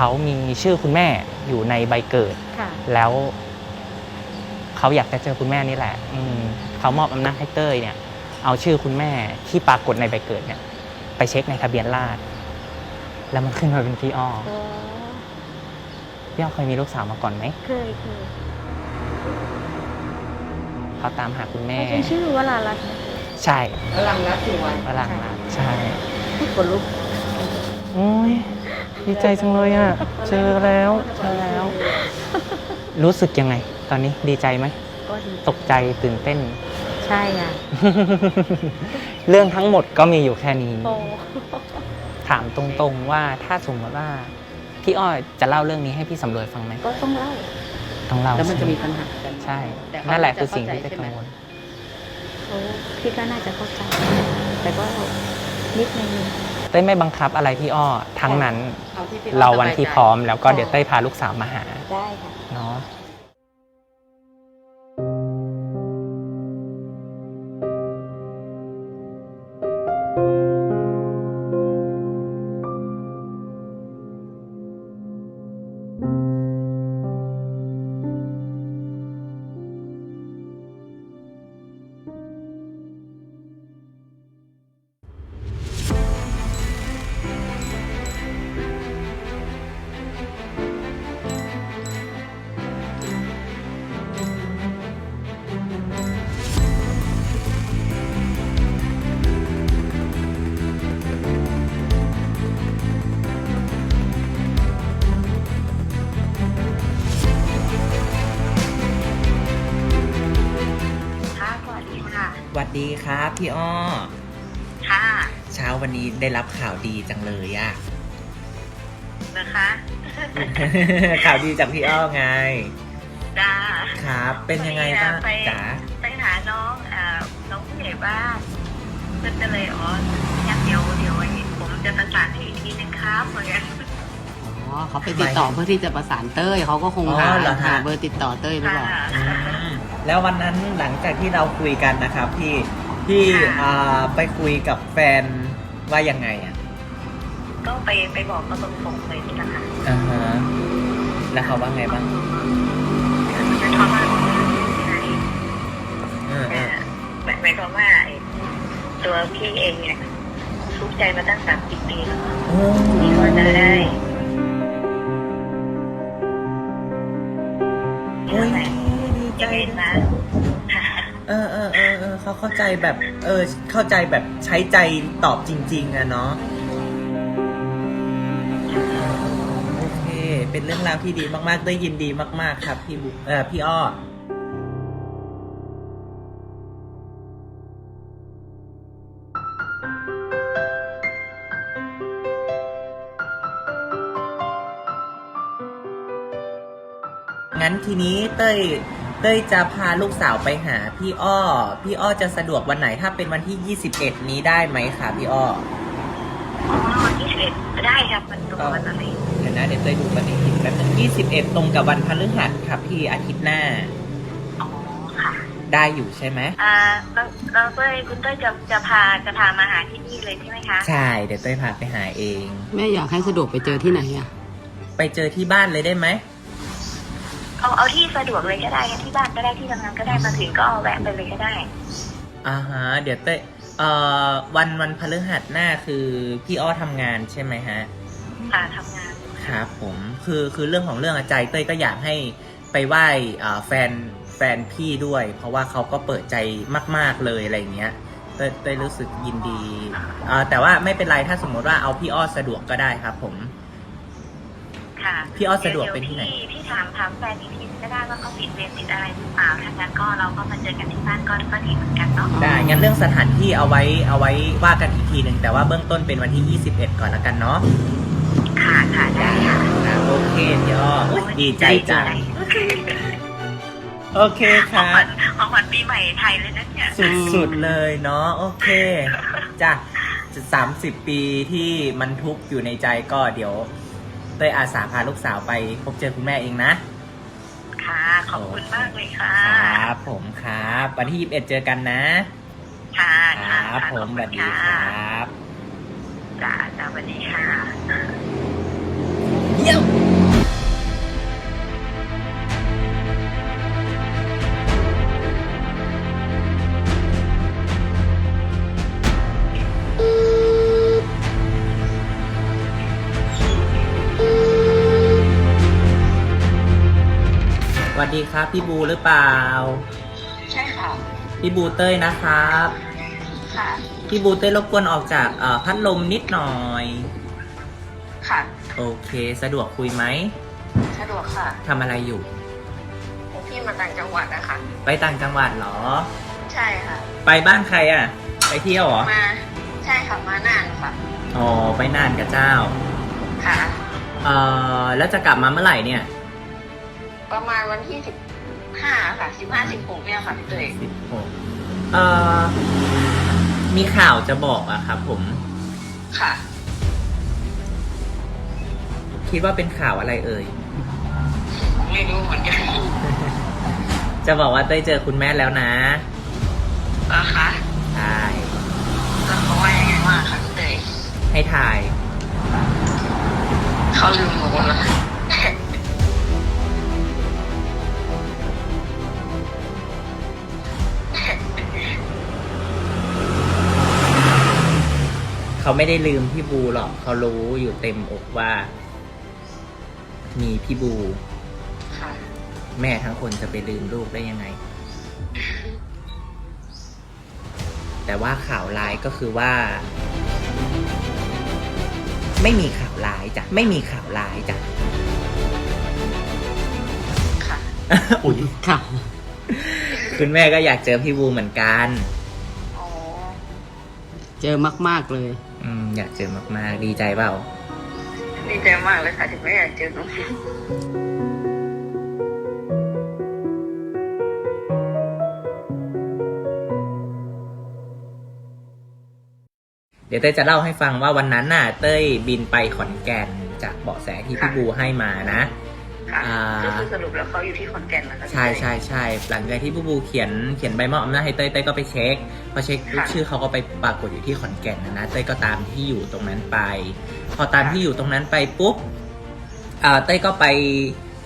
เขามีชื่อคุณแม่อยู่ในใบเกิด ค่ะแล้วเขาอยากจะเจอคุณแม่นี่แหละ อืมเขามอบอำนาจให้เต้ยเนี่ย เอาชื่อคุณแม่ที่ปรากฏในใบเกิดเนี่ย ไปเช็คในทะเบียนราษฎร์แล้วมันขึ้นมาเป็นพี่อ้อโอ้พี่อ้อเคยมีลูกสาวมาก่อนไหมเคยเคยเขาตามหาคุณแม่ เขาใช้ชื่อวรารัตน์นะใช่พลังรักสุวรรณฝรั่งนะใช่ พูดคนลุก โอ้ย ดีใจจังเลยอะ เจอแล้วเจอแล้ว รู้สึกยังไง ตอนนี้ดีใจไหม ก็ดีตกใจตื่นเต้น ใช่อะเรื่องทั้งหมดก็มีอยู่แค่นี้ โอ้ถามตรงๆว่าถ้าสมมติว่า พี่อ้อยจะเล่าเรื่องนี้ให้พี่สำรวยฟังไหมก็ต้องเล่า ต้องเล่าแล้วมันจะมีใช่ปัญหากัน ใช่ แต่เขานั่นแหละจะคือสิ่งที่เข้าใจจะกังวลเขาพี่ก็น่าจะเข้าใจ แต่ก็นิดนึง เต้ยไม่บังคับอะไรพี่อ้อทั้งนั้นเอาที่พี่เราวันที่พร้อมแล้วก็ค่ะเดี๋ยวเต้ยพาลูกสาวมาหา ได้ค่ะเนาะค่ะ วัสดีครับพี่อ้อ ค่ะเช้าวันนี้ได้รับข่าวดีจังเลยอะนะคะข่าวดีจากพี่อ้อไงจ้าครับเป็นยังไงบ้างไป จ๋าไปหาน้องเอ่อน้องผู้ใหญ่บ้านก็จะเลยอ๋องั้นเดี๋ยวเดี๋ยวผมจะประสานให้อีกทีนึงครับเหมือนกันอ๋อเขาไปติดต่อเพื่อที่จะประสานเต้ยเขาก็คงหาอ๋อเหรอฮะ หาเบอร์ติดต่อเต้ยหรือเปล่าค่ะอืม แล้ววันนั้นหลังจากที่เราคุยกันนะครับพี่พี่ค่ะอ่าไปคุยกับแฟนว่ายังไงอะก็ไปไปบอกเขาตรงๆเลยนี่แหละค่ะอ่าฮะแล้วเขาว่าไงบ้างจะทอดว่าไงเออเอเอ่ออหมายหมายความว่าไอ้ตัวพี่เองเนี่ยทุกข์ใจมาตั้งสามสิบปีแล้วโอ้ที่ว่าจะได้ เออเออเออเออเขาเข้าใจแบบ เออ เข้าใจแบบใช้ใจตอบจริง ๆอะเนาะโอเค เป็นเรื่องราวที่ดีมากๆ ได้ยินดีมาก ๆ ครับ พี่บุ๊คเออพี่อ้องั้นทีนี้เต้ย เต้ยจะพาลูกสาวไปหาพี่อ้อ พี่อ้อจะสะดวกวันไหนถ้าเป็นวันที่ 21 นี้ได้ไหมคะพี่อ้ออ๋อวันที่สิบเอ็ดได้ครับมันตรงวันอะไรเดี๋ยวนะเดี๋ยวเต้ยดูปฏิทินแป๊บนึง21 ตรงกับวันพฤหัสครับพี่อาทิตย์หน้า อ๋อค่ะ ได้อยู่ใช่ไหมอ่าเราเราเต้ยคุณเต้ยจะจะพาจะพามาหาที่นี่เลยใช่ไหมคะใช่เดี๋ยวเต้ยพาไปหาเอง แม่อยากให้สะดวกไปเจอที่ไหนอะไปเจอที่บ้านเลยได้ไหม เอาเอาที่สะดวกเลยก็ได้ที่บ้านก็ได้ที่ทำงานก็ได้มาถึงก็แวะไปเลยก็ได้ อ่าฮะเดี๋ยวเต้ยเอ่อวันวันพฤหัสหน้าคือพี่อ้อทำงานใช่ไหมฮะ ค่ะทำงานครับผมคือคือเรื่องของเรื่องอะใจเต้ยก็อยากให้ไปไหว้อ่าแฟนแฟนพี่ด้วย เพราะว่าเขาก็เปิดใจมาก ๆเลยอะไรอย่างเงี้ยเต้ยเต้ยรู้สึกยินดีอ่าแต่ว่าไม่เป็นไรถ้าสมมติว่าเอาพี่อ้อสะดวกก็ได้ครับผม ค่ะพี่อ้อสะดวกเป็นที่ไหน ดี๋ยวพี่พี่ถามถามแฟนอีกทีก็ได้ว่าเขาติดเวรติดอะไรหรือเปล่าถ้างั้นก็เราก็มาเจอกันที่บ้านก็ก็ดีเหมือนกันเนาะได้งั้นเรื่องสถานที่เอาไว้เอาไว้ว่ากันอีกทีหนึ่งแต่ว่าเบื้องต้นเป็นวันที่ 21 ก่อนละกันเนาะค่ะค่ะได้ค่ะครับโอเคพี่อ้ออุ๊ยดีใจจังโอเคคของรัขวับญของขวัญปีใหม่ไทยเลยนะเนี่ย สุดๆเลยเนาะโอเคจ้ะสามสิบปีที่มันทุกข์อยู่ในใจก็เดี๋ยว เต้ยอาสาพาลูกสาวไปพบเจอคุณแม่เองนะค่ะ ขอบคุณมากเลยค่ะ ครับผมครับวันที่ 21 เจอกันนะ ค่ะคค่ะรับผมสวัสดีครับจ้าจ้าสวัสดีค่ะเยี่ยม สดีครับ พี่บูหรือเปล่า ใช่ค่ะ พี่บูเต้ยนะครับ ค่ะ พี่บูเต้ยรบกวนออกจากเอ่อพัดลมนิดหน่อย ค่ะ โอเค สะดวกคุยไหมสะดวกค่ะทำอะไรอยู่ ผมพี่มาต่างจังหวัดนะคะ ไปต่างจังหวัดเหรอ ใช่ค่ะ ไปบ้านใครอะ ไปเที่ยวเหรอ มา ใช่ค่ะ มานานค่ะ อ๋อ ไปนานกับเจ้า ค่ะ เอ่อ แล้วจะกลับมาเมื่อไหร่เนี่ย ประมาณวันที่สิบห้าค่ะสิบห้าสิบหกเนี่ยค่ะพี่เตยสิบหกเอ่อ มีข่าวจะบอกอะครับผม ค่ะ คิดว่าเป็นข่าวอะไรเอ่ย ไม่รู้เหมือนกันจะบอกว่าเต้ยเจอคุณแม่แล้วนะ นะคะใช่ แล้วเขาว่ายังไงบ้างคะพี่เตยให้ถ่าย เขาลืมหนูแล้ว เขาไม่ได้ลืมพี่บูหรอกเขารู้อยู่เต็มอกว่า มีพี่บู ค่ะ แม่ทั้งคนจะไปลืมลูกได้ยังไง แต่ว่าข่าวร้ายก็คือว่า ไม่มีข่าวร้ายจ้ะไม่มีข่าวร้ายจ้ะ ค่ะ อุ๊ยค่ะ คุณแม่ก็อยากเจอพี่บูเหมือนกันอ๋อ เจอมาก ๆเลย อืมอยากเจอมากๆ ดีใจเปล่า ดีใจมากเลยค่ะที่ไม่อยากเจอน้องเดี๋ยวเต้ยจะเล่าให้ฟังว่าวันนั้นน่ะ เต้ยบินไปขอนแก่นจากเบาะแสที่พี่บูให้มานะ ค่ะอ่า ก็คือสรุปแล้วเขาอยู่ที่ขอนแก่นนะคะพี่ใช่เตยใช่ใช่หลังจากที่พี่บูเขียนเขียนใบมอบอำนาจให้เต้ยเต้ยก็ไปเช็คพอเช็คปุ๊บค่ะชื่อเขาก็ไปปรากฏอยู่ที่ขอนแก่นนะนะเต้ยก็ตามที่อยู่ตรงนั้นไป พอตามที่อยู่ตรงนั้นไปปุ๊บอ่าเต้ยก็ไป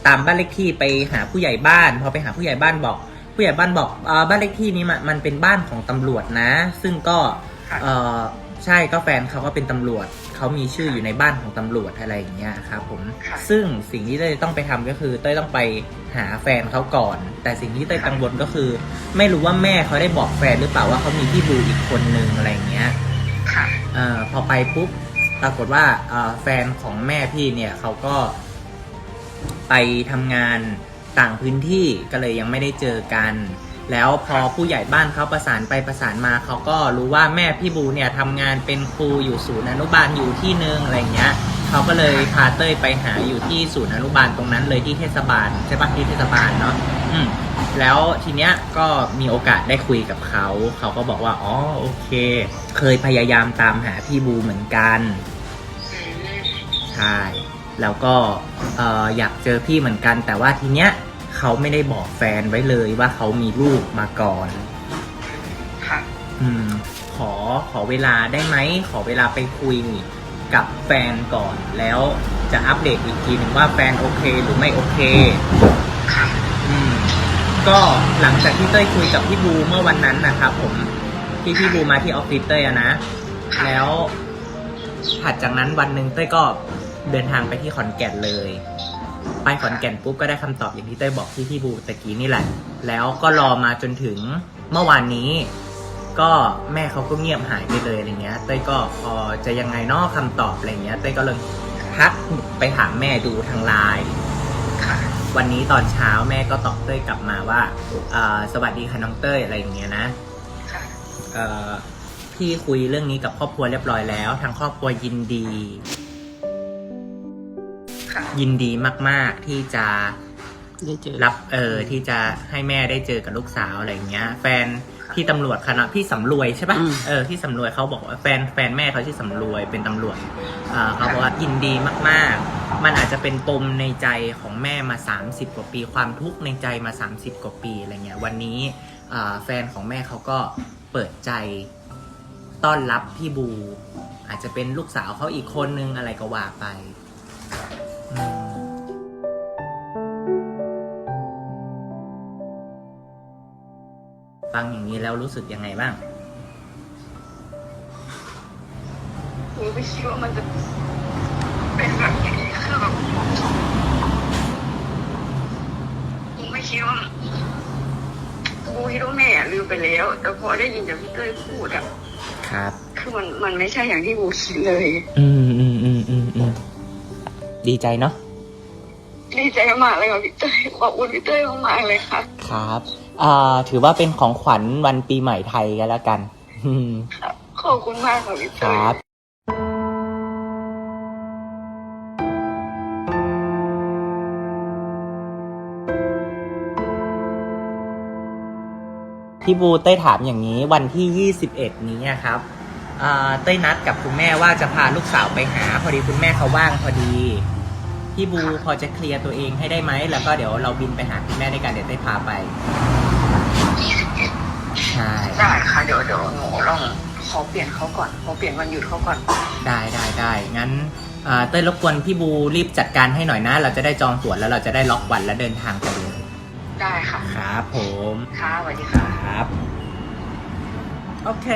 ตามบ้านเลขที่ไปหาผู้ใหญ่บ้าน พอไปหาผู้ใหญ่บ้านบอก ผู้ใหญ่บ้านบอกอ่าบ้านเลขที่นี้มันมันเป็นบ้านของตำรวจนะ ซึ่งก็ ค่ะ เออใช่ก็แฟนเขาก็เป็นตำรวจ เขามีชื่ออยู่ในบ้านของตำรวจอะไรอย่างเงี้ยครับผมค่ะซึ่งสิ่งที่เต้ยต้องไปทำก็คือเต้ยต้องไปหาแฟนเขาก่อน แต่สิ่งที่เต้ยกังวลก็คือ ไม่รู้ว่าแม่เขาได้บอกแฟนหรือเปล่าว่าเขามีพี่บูอีกคนนึงอะไรอย่างเงี้ย ค่ะ เออพอไปปุ๊บปรากฏว่าเอ่อแฟนของแม่พี่เนี่ยเขาก็ไปทำงานต่างพื้นที่ก็เลยยังไม่ได้เจอกัน แล้วพอผู้ใหญ่บ้านเขาประสานไปประสานมาเขาก็รู้ว่าแม่พี่บูเนี่ยทำงานเป็นครูอยู่ศูนย์อนุบาลอยู่ที่นึงอะไรเงี้ยเขาก็เลยพาเต้ยไปหาอยู่ที่ศูนย์อนุบาลตรงนั้นเลยที่เทศบาลใช่ปะที่เทศบาลเนาะอืมแล้วทีเนี้ยก็มีโอกาสได้คุยกับเขา เขาก็บอกว่าอ๋อโอเค เคยพยายามตามหาพี่บูเหมือนกันใช่แล้วก็เอออยากเจอพี่เหมือนกันแต่ว่าทีเนี้ย เขาไม่ได้บอกแฟนไว้เลยว่าเขามีลูกมาก่อน ค่ะ อืม ขอขอเวลาได้ไหม ขอเวลาไปคุยกับแฟนก่อน แล้วจะอัปเดตอีกทีหนึ่งว่าแฟนโอเคหรือไม่โอเค ค่ะ อืม ก็หลังจากที่เต้ยคุยกับพี่บูเมื่อวันนั้นนะครับผมที่พี่บูมาที่ออฟฟิศเต้ยอะนะ แล้วถัดจากนั้นวันหนึ่งเต้ยก็เดินทางไปที่ขอนแก่นเลย ไปขอนแก่นปุ๊บก็ได้คำตอบอย่างที่เต้ยบอกที่พี่บูตะกี้นี่แหละ แล้วก็รอมาจนถึงเมื่อวานนี้ ก็แม่เขาก็เงียบหายไปเลยอะไรเงี้ย เต้ยก็พอจะยังไงเนอกคำตอบอะไรเงี้ย เต้ยก็เลยทักไปถามแม่ดูทางไลน์ค่ะวันนี้ตอนเช้าแม่ก็ตอบเต้ยกลับมาว่าเอ่อสวัสดีค่ะน้องเต้ยอะไรอย่างเงี้ยนะค่ะเอ่อพี่คุยเรื่องนี้กับครอบครัวเรียบร้อยแล้ว ทางครอบครัวยินดี ค่ะยินดีมาก ๆ ที่จะได้เจอรับเออที่จะให้แม่ได้เจอกับลูกสาวอะไรอย่างเงี้ย แฟนพี่ตำรวจคณะพี่สำรวยใช่ปะอืมเออพี่สำรวยเขาบอกว่าแฟนแฟนแม่เขาชื่อสำรวยเป็นตำรวจเอ่อเขาบอกว่ายินดีมากๆ มันอาจจะเป็นปมในใจของแม่มา 30 กว่าปี ความทุกข์ในใจมา 30 กว่าปีอะไรเงี้ยวันนี้เอ่อแฟนของแม่เขาก็เปิดใจต้อนรับพี่บู อาจจะเป็นลูกสาวเขาอีกคนนึงอะไรก็ว่าไปอืม ฟังอย่างนี้แล้วรู้สึกยังไงบ้าง หนูไม่คิดว่ามันจะเป็นแบบนี้คือแบบหนูไม่คิดว่ากูคิดว่าแม่ลืมไปแล้ว แต่พอได้ยินจากพี่เต้ยพูดอะครับ คือมันมันไม่ใช่อย่างที่กูคิดเลย อืม ดีใจเนาะดีใจมากเลยค่ะพี่เต้ยขอบคุณพี่เต้ยมากๆเลยค่ะ ครับอ่าถือว่าเป็นของขวัญวันปีใหม่ไทยกันแล้วกันอืมขอบคุณมากค่ะพี่คเต้ย รับ พี่บูเต้ยถามอย่างนี้วันที่ 21 นี้อะครับอ่าเต้ยนัดกับคุณแม่ว่าจะพาลูกสาวไปหา พอดีคุณแม่เขาว่างพอดี พี่บูพอจะเคลียร์ตัวเองให้ได้ไหม แล้วก็เดี๋ยวเราบินไปหาคุณแม่ด้วยกันเดี๋ยวเต้ยพาไป ใช่ ได้ค่ะเดี๋ยวเดี๋ยวหนูลองขอเปลี่ยนเขาก่อนขอเปลี่ยนวันหยุดเขาก่อน ได้ได้ได้งั้นอ่าเต้ยรบกวนพี่บูรีบจัดการให้หน่อยนะ เราจะได้จองตั๋วแล้วเราจะได้ล็อกวันและเดินทางไปเลยได้ค่ะ ครับผม ค่ะสวัสดีค่ะ ครับ โอเค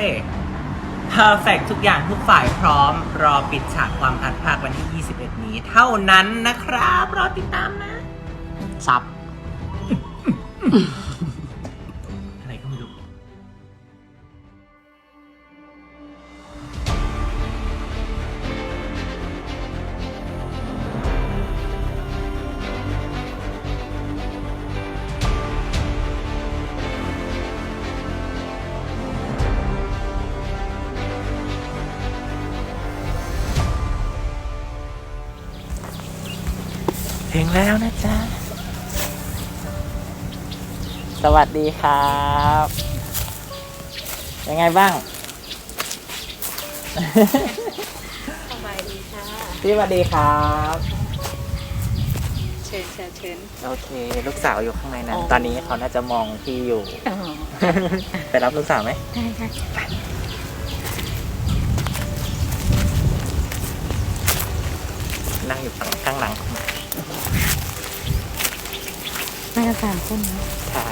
เพอร์เฟกทุกอย่างทุกฝ่ายพร้อม รอปิดฉากความพัดภาควันที่ 21 นี้ เท่านั้นนะครับ รอติดตามนะ ซับ ถึงแล้วนะจ๊ะ สวัสดีครับ ยังไงบ้าง สบายดีค่ะ พี่สวัสดีครับ เชิญเชิญเชิญ โอเค ลูกสาวอยู่ข้างในนั้น อ๋อ ตอนนี้เขาน่าจะมองพี่อยู่ อ๋อไปรับลูกสาวไหม ได้ค่ะนั่งอยู่ฝั่งข้างหลัง มาสามคนนะใช่